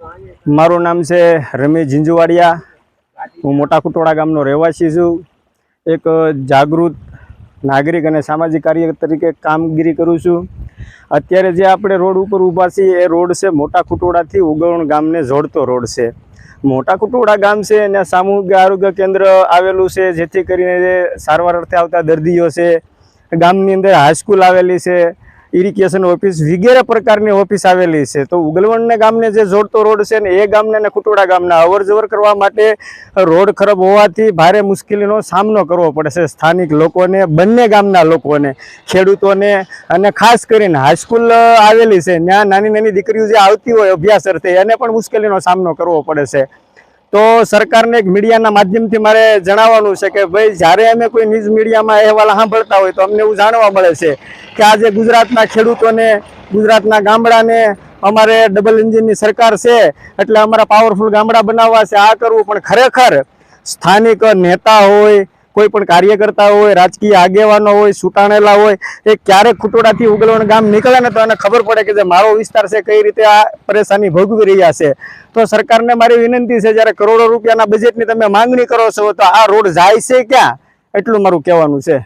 મારું નામ છે રમેશ ઝીંઝુવાડિયા. હું મોટા કુટોળા ગામનો રહેવાસી છું. એક જાગૃત નાગરિક અને સામાજિક કાર્ય તરીકે કામગીરી કરું છું. અત્યારે જે આપણે રોડ ઉપર ઊભા છીએ, એ રોડ છે મોટા કુટોડાથી ઉગવણ ગામને જોડતો રોડ છે. મોટા કુટોળા ગામ છે અને સામૂહિક આરોગ્ય કેન્દ્ર આવેલું છે, જેથી કરીને સારવાર અર્થે આવતા દર્દીઓ છે, ગામની અંદર હાઈસ્કૂલ આવેલી છે ઇરિગેશન ઓફિસ વગેરે પ્રકારની ઓફિસ આવેલી છે. તો ઉગલવણને ગામને જે જોડતો રોડ છે ને, એ ગામને અને ખુટોડા ગામના અવરજવર કરવા માટે રોડ ખરાબ હોવાથી ભારે મુશ્કેલીનો સામનો કરવો પડે છે સ્થાનિક લોકોને, બંને ગામના લોકોને, ખેડૂતોને અને ખાસ કરીને હાઈસ્કૂલ આવેલી છે. ત્યાં નાની નાની દીકરીઓ જે આવતી હોય, અભ્યાસ અર્થે એને પણ મુશ્કેલીનો સામનો કરવો પડે છે. તો સરકારને એક મીડિયાના માધ્યમથી મારે જણાવવાનું છે કે ભાઈ, જ્યારે અમે કોઈ ન્યૂઝ મીડિયામાં અહેવાલ સાંભળતા હોય તો અમને એવું જાણવા મળે છે કે આજે ગુજરાતના ખેડૂતોને, ગુજરાતના ગામડાને અમારે ડબલ એન્જિનની સરકાર છે, એટલે અમારા પાવરફુલ ગામડા બનાવવા છે. આ કરવું પણ ખરેખર સ્થાનિક નેતા હોય કોઈ પણ કાર્યકર્તા હોય, રાજકીય આગેવાનો હોય સુટાણેલા હોય, એ ક્યારેક ખુટોડાથી ઉગલવણ ગામ નીકળે ને તો એને ખબર પડે કે જે મારો વિસ્તાર છે, કઈ રીતે આ પરેશાની ભોગવી રહ્યા છે. તો સરકારને મારી વિનંતી છે, જ્યારે કરોડો રૂપિયાના બજેટની તમે માંગણી કરો છો, તો આ રોડ જાય છે ક્યાં? એટલું મારું કહેવાનું છે.